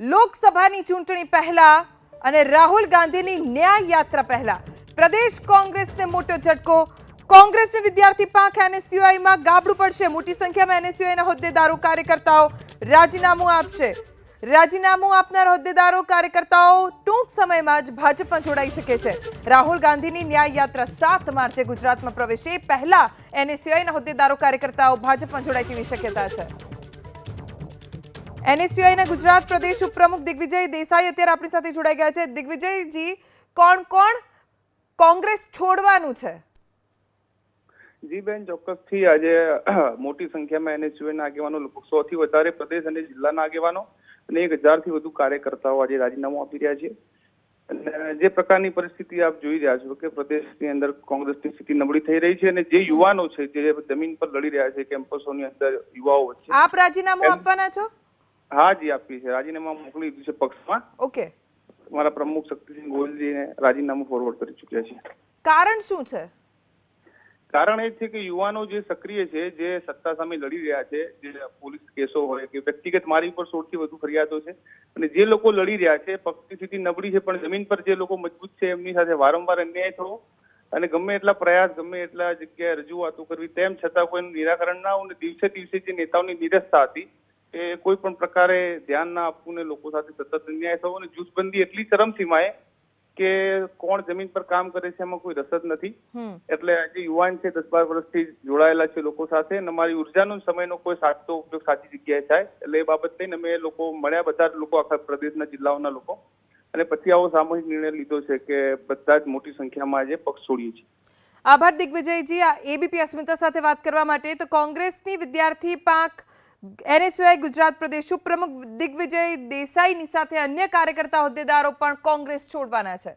લોકસભાની ચૂંટણી પહેલા અને રાહુલ ગાંધીની ન્યાય યાત્રા પહેલા. પ્રદેશ કોંગ્રેસને મોટો ઝટકો. કોંગ્રેસને વિદ્યાર્થી પાંખ એનએસયુઆઈમાં ગાબડું પડશે. મોટી સંખ્યામાં એનએસયુઆઈના હોદ્દેદારો, કાર્યકર્તાઓ રાજીનામું આપશે. રાજીનામું આપનાર હોદ્દેદારો, કાર્યકર્તાઓ ટૂંક સમયમાં જ ભાજપમાં જોડાઈ શકે છે. રાહુલ ગાંધીની ન્યાય યાત્રા સાત માર્ચે ગુજરાતમાં પ્રવેશે. પહેલા એનએસયુઆઈના હોદ્દેદારો, કાર્યકર્તાઓ ભાજપમાં જોડાય તેવી શક્યતા છે. એનએસયુઆઈના ગુજરાત પ્રદેશ ઉપપ્રમુખ દિગ્વિજય દેસાઈ અત્યારે આપણી સાથે જોડાઈ ગયા છે. દિગ્વિજયજી કોણ કોણ કોંગ્રેસ છોડવાનું છે? જી બેન ચોક્કસથી આજે મોટી સંખ્યામાં એનએસયુઆઈના આગેવાનો લગભગ સો થી વધારે પ્રદેશ અને જિલ્લાના આગેવાનો અને એક હજારથી વધુ કાર્યકર્તાઓ આજે રાજીનામું આપી રહ્યા છે. અને જે પ્રકારની પરિસ્થિતિ આપ જોઈ રહ્યા છો કે પ્રદેશની અંદર કોંગ્રેસની સ્થિતિ નબળી થઈ રહી છે અને જે યુવાનો છે જે જમીન પર લડી રહ્યા છે કેમ્પસોની અંદર યુવાઓ વચ્ચે. આપ રાજીનામું આપવાના છો? હા જી આપી છે. રાજીનામા મોકલી દીધું છે પક્ષમાં. ઓકે. મારા પ્રમુખ શક્તિસિંહ ગોયલજીને રાજીનામું ફોરવર્ડ કરી ચૂક્યા છે. કારણ શું છે? કારણ એ છે કે યુવાનો જે સક્રિય છે જે સત્તા સામે લડી રહ્યા છે જે પોલીસ કેસો હોય કે વ્યક્તિગત મારી ઉપર સોળથી વધુ ફરિયાદો છે અને જે લોકો લડી રહ્યા છે પક્ષની સ્થિતિ નબળી છે પણ જમીન પર જે લોકો મજબૂત છે એમની સાથે વારંવાર અન્યાય થવો અને ગમે એટલા પ્રયાસ ગમે એટલા જગ્યાએ રજૂઆતો કરવી તેમ છતાં કોઈનું નિરાકરણ ના અને દિવસે દિવસે જે નેતાઓની નિરસતા હતી એ કોઈ પણ પ્રકારે ધ્યાન ના આપવું ને લોકો સાથે સતત અન્યાય થવો અને જૂથબંધી એટલી ચરમસીમાએ કે કોણ જમીન પર કામ કરે છે એમાં કોઈ રસ જ નથી. એટલે આજે યુવાન છે દસ બાર વર્ષથી જોડાયેલા છે લોકો સાથે અને અમારી ઉર્જાનો સમયનો કોઈ સાચો ઉપયોગ સાચી જગ્યાએ થાય. એટલે એ બાબત લઈને અમે લોકો મળ્યા બધા જ લોકો આખા પ્રદેશના જિલ્લાઓના લોકો. અને પછી આવો સામૂહિક નિર્ણય લીધો છે કે બધા જ મોટી સંખ્યામાં આજે પક્ષ છોડીએ છીએ. આભાર દિગ્વિજયજી. આ એબીપી અસ્મિતા સાથે વાત કરવા માટે તો કોંગ્રેસની વિદ્યાર્થી પાંખ એનએસયુઆઈ ગુજરાત પ્રદેશ ઉપપ્રમુખ દિગ્વિજય દેસાઈની સાથે અન્ય કાર્યકર્તા હોદ્દેદારો પણ કોંગ્રેસ છોડવાના છે.